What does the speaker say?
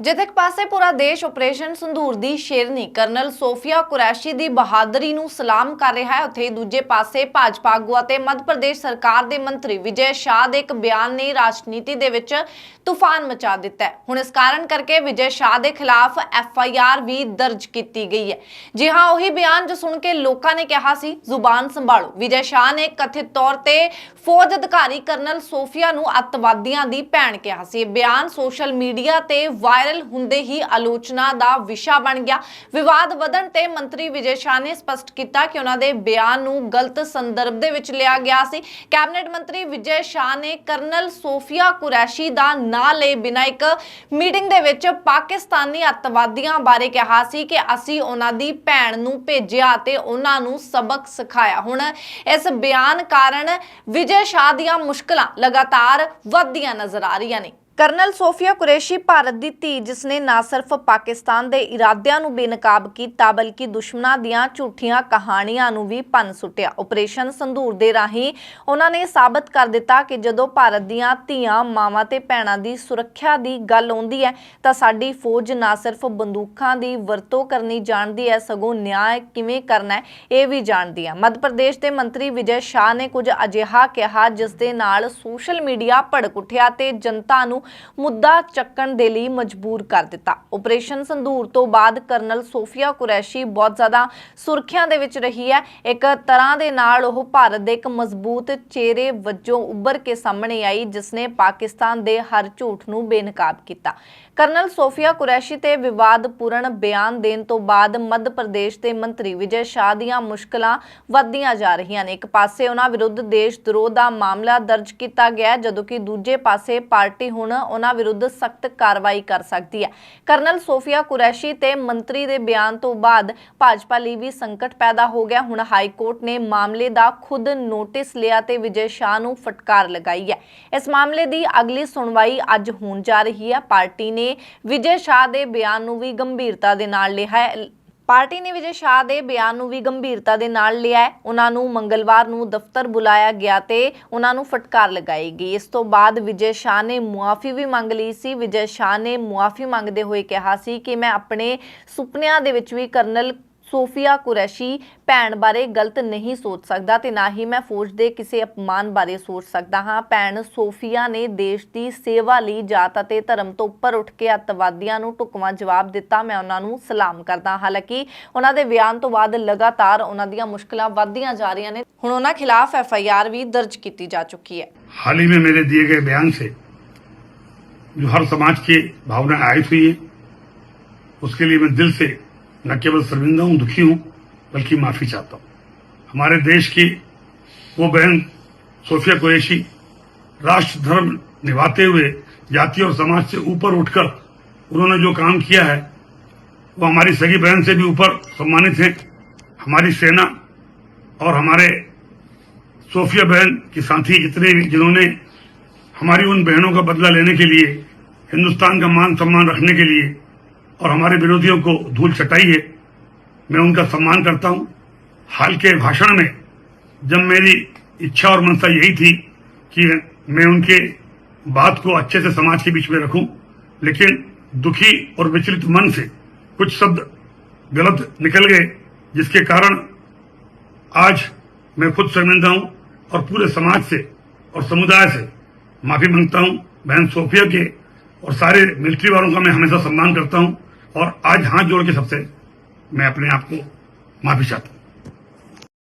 ਜਿੱਥੇ ਇੱਕ ਪਾਸੇ ਪੂਰਾ ਦੇਸ਼ ਆਪਰੇਸ਼ਨ ਸੰਧੂਰ ਦੀ ਸ਼ੇਰਨੀ ਕਰਨਲ ਸੋਫੀਆ ਕੁਰੈਸ਼ੀ ਦੀ ਬਹਾਦਰੀ ਨੂੰ ਸਲਾਮ ਕਰ ਰਿਹਾ ਹੈ, ਉੱਥੇ ਦੂਜੇ ਪਾਸੇ ਭਾਜਪਾ ਆਗੂ ਅਤੇ ਮੱਧ ਪ੍ਰਦੇਸ਼ ਸਰਕਾਰ ਦੇ ਮੰਤਰੀ ਵਿਜੇ ਸ਼ਾਹ ਦੇ ਇੱਕ ਬਿਆਨ ਨੇ ਰਾਜਨੀਤੀ ਦੇ ਵਿੱਚ ਤੂਫਾਨ ਮਚਾ ਦਿੱਤਾ ਹੈ। ਹੁਣ ਇਸ ਕਾਰਨ ਕਰਕੇ ਵਿਜੇ ਸ਼ਾਹ ਦੇ ਖਿਲਾਫ ਐਫ ਆਈ ਆਰ ਵੀ ਦਰਜ ਕੀਤੀ ਗਈ ਹੈ। ਜੀ ਹਾਂ, ਉਹੀ ਬਿਆਨ ਜੋ ਸੁਣ ਕੇ ਲੋਕਾਂ ਨੇ ਕਿਹਾ ਸੀ, ਜ਼ੁਬਾਨ ਸੰਭਾਲੋ। ਵਿਜੇ ਸ਼ਾਹ ਨੇ ਕਥਿਤ ਤੌਰ ਤੇ ਫੌਜ ਅਧਿਕਾਰੀ ਕਰਨਲ ਸੋਫੀਆ ਨੂੰ ਅੱਤਵਾਦੀਆਂ ਦੀ ਭੈਣ ਕਿਹਾ ਸੀ। ਇਹ ਬਿਆਨ ਸੋਸ਼ਲ ਮੀਡੀਆ ਤੇ ਵਾਇਰਲ ਹੁੰਦੇ ਹੀ ਆਲੋਚਨਾ ਦਾ ਵਿਸ਼ਾ ਬਣ ਗਿਆ। ਵਿਵਾਦ ਵਧਣ ਤੇ ਮੰਤਰੀ ਵਿਜੇ ਸ਼ਾਹ ਨੇ ਸਪਸ਼ਟ ਕੀਤਾ ਕਿ ਉਹਨਾਂ ਦੇ ਬਿਆਨ ਨੂੰ ਗਲਤ ਸੰਦਰਭ ਦੇ ਵਿੱਚ ਲਿਆ ਗਿਆ ਸੀ। ਕੈਬਨਿਟ ਮੰਤਰੀ ਵਿਜੇ ਸ਼ਾਹ ਨੇ ਕਰਨਲ ਸੋਫੀਆ ਕੁਰੈਸ਼ੀ ਦਾ ਨਾਂ ਲਏ ਬਿਨਾਂ ਇੱਕ ਮੀਟਿੰਗ ਦੇ ਵਿੱਚ ਪਾਕਿਸਤਾਨੀ ਅੱਤਵਾਦੀਆਂ ਬਾਰੇ ਕਿਹਾ ਸੀ ਕਿ ਅਸੀਂ ਉਹਨਾਂ ਦੀ ਭੈਣ ਨੂੰ ਭੇਜਿਆ ਤੇ ਉਹਨਾਂ ਨੂੰ ਸਬਕ ਸਿਖਾਇਆ। ਹੁਣ ਇਸ ਬਿਆਨ ਕਾਰਨ ਵਿਜੇ ਸ਼ਾਹ ਦੀਆਂ ਮੁਸ਼ਕਲਾਂ ਲਗਾਤਾਰ ਵੱਧਦੀਆਂ ਨਜ਼ਰ ਆ ਰਹੀਆਂ ਨੇ। ਕਰਨਲ ਸੋਫੀਆ ਕੁਰੈਸ਼ੀ ਭਾਰਤ ਦੀ ਧੀ ਜਿਸ ਨੇ ਨਾ ਸਿਰਫ ਪਾਕਿਸਤਾਨ ਦੇ ਇਰਾਦਿਆਂ ਨੂੰ ਬੇਨਕਾਬ ਕੀਤਾ, ਬਲਕਿ ਦੁਸ਼ਮਣਾਂ ਦੀਆਂ ਝੂਠੀਆਂ ਕਹਾਣੀਆਂ ਨੂੰ ਵੀ ਭੰਨ ਸੁੱਟਿਆ। ਆਪਰੇਸ਼ਨ ਸੰਧੂਰ ਦੇ ਰਾਹੀਂ ਉਹਨਾਂ ਨੇ ਸਾਬਤ ਕਰ ਦਿੱਤਾ ਕਿ ਜਦੋਂ ਭਾਰਤ ਦੀਆਂ ਧੀਆਂ, ਮਾਵਾਂ ਤੇ ਭੈਣਾਂ ਦੀ ਸੁਰੱਖਿਆ ਦੀ ਗੱਲ ਆਉਂਦੀ ਹੈ, ਤਾਂ ਸਾਡੀ ਫੌਜ ਨਾ ਸਿਰਫ ਬੰਦੂਕਾਂ ਦੀ ਵਰਤੋਂ ਕਰਨੀ ਜਾਣਦੀ ਹੈ, ਸਗੋਂ ਨਿਆਂ ਕਿਵੇਂ ਕਰਨਾ ਹੈ, ਇਹ ਵੀ ਜਾਣਦੀ ਹੈ। ਮੱਧ ਪ੍ਰਦੇਸ਼ ਦੇ ਮੰਤਰੀ ਵਿਜੇ ਸ਼ਾਹ ਨੇ ਕੁਝ ਅਜਿਹਾ ਕਿਹਾ, ਜਿਸ ਦੇ ਨਾਲ ਸੋਸ਼ਲ ਮੀਡੀਆ ਭੜਕ ਉੱਠਿਆ ਤੇ ਜਨਤਾ ਨੂੰ ਮੁੱਦਾ ਚੱਕਣ ਦੇ ਲਈ ਮਜਬੂਰ ਕਰ ਦਿੱਤਾ। ਆਪਰੇਸ਼ਨ ਸੰਧੂਰ ਤੋਂ ਬਾਅਦ ਕਰਨਲ ਸੋਫੀਆ ਕੁਰੈਸ਼ੀ ਬਹੁਤ ਜ਼ਿਆਦਾ ਸੁਰਖੀਆਂ ਦੇ ਵਿੱਚ ਰਹੀ ਹੈ। ਇੱਕ ਤਰ੍ਹਾਂ ਦੇ ਨਾਲ ਉਹ ਭਾਰਤ ਦੇ ਇੱਕ ਮਜ਼ਬੂਤ ਚਿਹਰੇ ਵਜੋਂ ਉੱਭਰ ਕੇ ਸਾਹਮਣੇ ਆਈ ਜਿਸ ਨੇ ਪਾਕਿਸਤਾਨ ਦੇ ਹਰ ਝੂਠ ਨੂੰ ਬੇਨਕਾਬ ਕੀਤਾ। ਕਰਨਲ ਸੋਫੀਆ ਕੁਰੈਸ਼ੀ ਤੇ ਵਿਵਾਦਪੂਰਨ ਬਿਆਨ ਦੇਣ ਤੋਂ ਬਾਅਦ ਮੱਧ ਪ੍ਰਦੇਸ਼ ਦੇ ਮੰਤਰੀ ਵਿਜੇ ਸ਼ਾਹ ਦੀਆਂ ਮੁਸ਼ਕਲਾਂ ਵੱਧਦੀਆਂ ਜਾ ਰਹੀਆਂ ਨੇ। ਇੱਕ ਪਾਸੇ ਉਹਨਾਂ ਵਿਰੁੱਧ ਦੇਸ਼ ਦਰੋਹ ਦਾ ਮਾਮਲਾ ਦਰਜ ਕੀਤਾ ਗਿਆ ਜਦੋਂ ਕਿ ਦੂਜੇ ਪਾਸੇ ਪਾਰਟੀ ਹੁਣ ਉਹਨਾਂ ਵਿਰੁੱਧ ਸਖਤ ਕਾਰਵਾਈ ਕਰ ਸਕਦੀ ਹੈ। ਕਰਨਲ ਸੋਫੀਆ ਕੁਰੈਸ਼ੀ ਤੇ ਮੰਤਰੀ ਦੇ ਬਿਆਨ ਤੋਂ ਬਾਅਦ ਭਾਜਪਾ ਲਈ ਵੀ ਸੰਕਟ ਪੈਦਾ ਹੋ ਗਿਆ। ਹੁਣ ਹਾਈ ਕੋਰਟ ਨੇ ਮਾਮਲੇ ਦਾ ਖੁਦ ਨੋਟਿਸ ਲਿਆ ਤੇ ਵਿਜੇ ਸ਼ਾਹ ਨੂੰ ਫਟਕਾਰ ਲਗਾਈ ਹੈ। ਇਸ ਮਾਮਲੇ ਦੀ ਅਗਲੀ ਸੁਣਵਾਈ ਅੱਜ ਹੋਣ ਜਾ ਰਹੀ ਹੈ। ਪਾਰਟੀ ਨੇ ਵਿਜੇ ਸ਼ਾਹ ਦੇ ਬਿਆਨ ਨੂੰ ਵੀ ਗੰਭੀਰਤਾ ਦੇ ਨਾਲ ਲਿਆ ਹੈ। ਪਾਰਟੀ ਨੇ ਵਿਜੇ ਸ਼ਾਹ ਦੇ ਬਿਆਨ ਨੂੰ ਵੀ ਗੰਭੀਰਤਾ ਦੇ ਨਾਲ ਲਿਆ ਹੈ। ਉਹਨਾਂ ਨੂੰ ਮੰਗਲਵਾਰ ਨੂੰ ਦਫ਼ਤਰ ਬੁਲਾਇਆ ਗਿਆ ਤੇ ਉਹਨਾਂ ਨੂੰ ਫਟਕਾਰ ਲਗਾਈ ਗਈ। ਇਸ ਤੋਂ ਬਾਅਦ ਵਿਜੇ ਸ਼ਾਹ ਨੇ ਮੁਆਫੀ ਵੀ ਮੰਗ ਲਈ ਸੀ। ਵਿਜੇ ਸ਼ਾਹ ਨੇ ਮੁਆਫੀ ਮੰਗਦੇ ਹੋਏ ਕਿਹਾ ਸੀ ਕਿ ਮੈਂ ਆਪਣੇ ਸੁਪਨਿਆਂ ਦੇ ਵਿੱਚ ਵੀ ਕਰਨਲ ਸੋਫੀਆ ਕੁਰੈਸ਼ੀ ਭੈਣ ਬਾਰੇ ਗਲਤ ਨਹੀਂ ਸੋਚ ਸਕਦਾ ਤੇ ਨਾ ਹੀ ਮੈਂ ਫੌਜ ਦੇ ਕਿਸੇ ਅਪਮਾਨ ਬਾਰੇ ਸੋਚ ਸਕਦਾ ਹਾਂ ਭੈਣ ਸੋਫੀਆ ਨੇ ਦੇਸ਼ ਦੀ ਸੇਵਾ ਲਈ ਜਾਤ ਅਤੇ ਧਰਮ ਤੋਂ ਉੱਪਰ ਉੱਠ ਕੇ ਅੱਤਵਾਦੀਆਂ ਨੂੰ ਢੁਕਵਾਂ ਜਵਾਬ ਦਿੱਤਾ ਮੈਂ ਉਹਨਾਂ ਨੂੰ ਸਲਾਮ ਕਰਦਾ ਹਾਂ। ਹਾਲਾਂਕਿ ਉਹਨਾਂ ਦੇ ਬਿਆਨ ਤੋਂ ਬਾਅਦ ਲਗਾਤਾਰ ਉਹਨਾਂ ਦੀਆਂ ਮੁਸ਼ਕਲਾਂ ਵੱਧਦੀਆਂ ਜਾ ਰਹੀਆਂ ਨੇ ਹੁਣ ਉਹਨਾਂ ਖਿਲਾਫ ਐਫ ਆਈ ਆਰ ਵੀ ਦਰਜ ਕੀਤੀ ਜਾ ਚੁੱਕੀ ਹੈ हाल ही में मेरे दिए गए बयान से जो हर समाज की भावना आयत हुई है उसके लिए मैं दिल से न केवल शर्मिंदा हूँ, दुखी हूँ, बल्कि माफ़ी चाहता हूँ। हमारे देश की वो बहन सोफिया कुरैशी राष्ट्र धर्म निभाते हुए जाति और समाज से ऊपर उठकर उन्होंने जो काम किया है, वो हमारी सगी बहन से भी ऊपर सम्मानित हैं। हमारी सेना और हमारे सोफिया बहन की साथी जितने भी जिन्होंने हमारी उन बहनों का बदला लेने के लिए, हिंदुस्तान का मान सम्मान रखने के लिए और हमारे विरोधियों को धूल चटाई है मैं उनका सम्मान करता हूँ। हाल के भाषण में जब मेरी इच्छा और मनसा यही थी कि मैं उनके बात को अच्छे से समाज के बीच में रखूँ, लेकिन दुखी और विचलित मन से कुछ शब्द गलत निकल गए, जिसके कारण आज मैं खुद शर्मिंदा हूँ और पूरे समाज से और समुदाय से माफ़ी माँगता हूँ। बहन सोफिया के और सारे मिलिट्री वालों का मैं हमेशा सम्मान करता हूँ। और आज हाथ जोड़ के सबसे मैं अपने आप को माफी चाहता हूं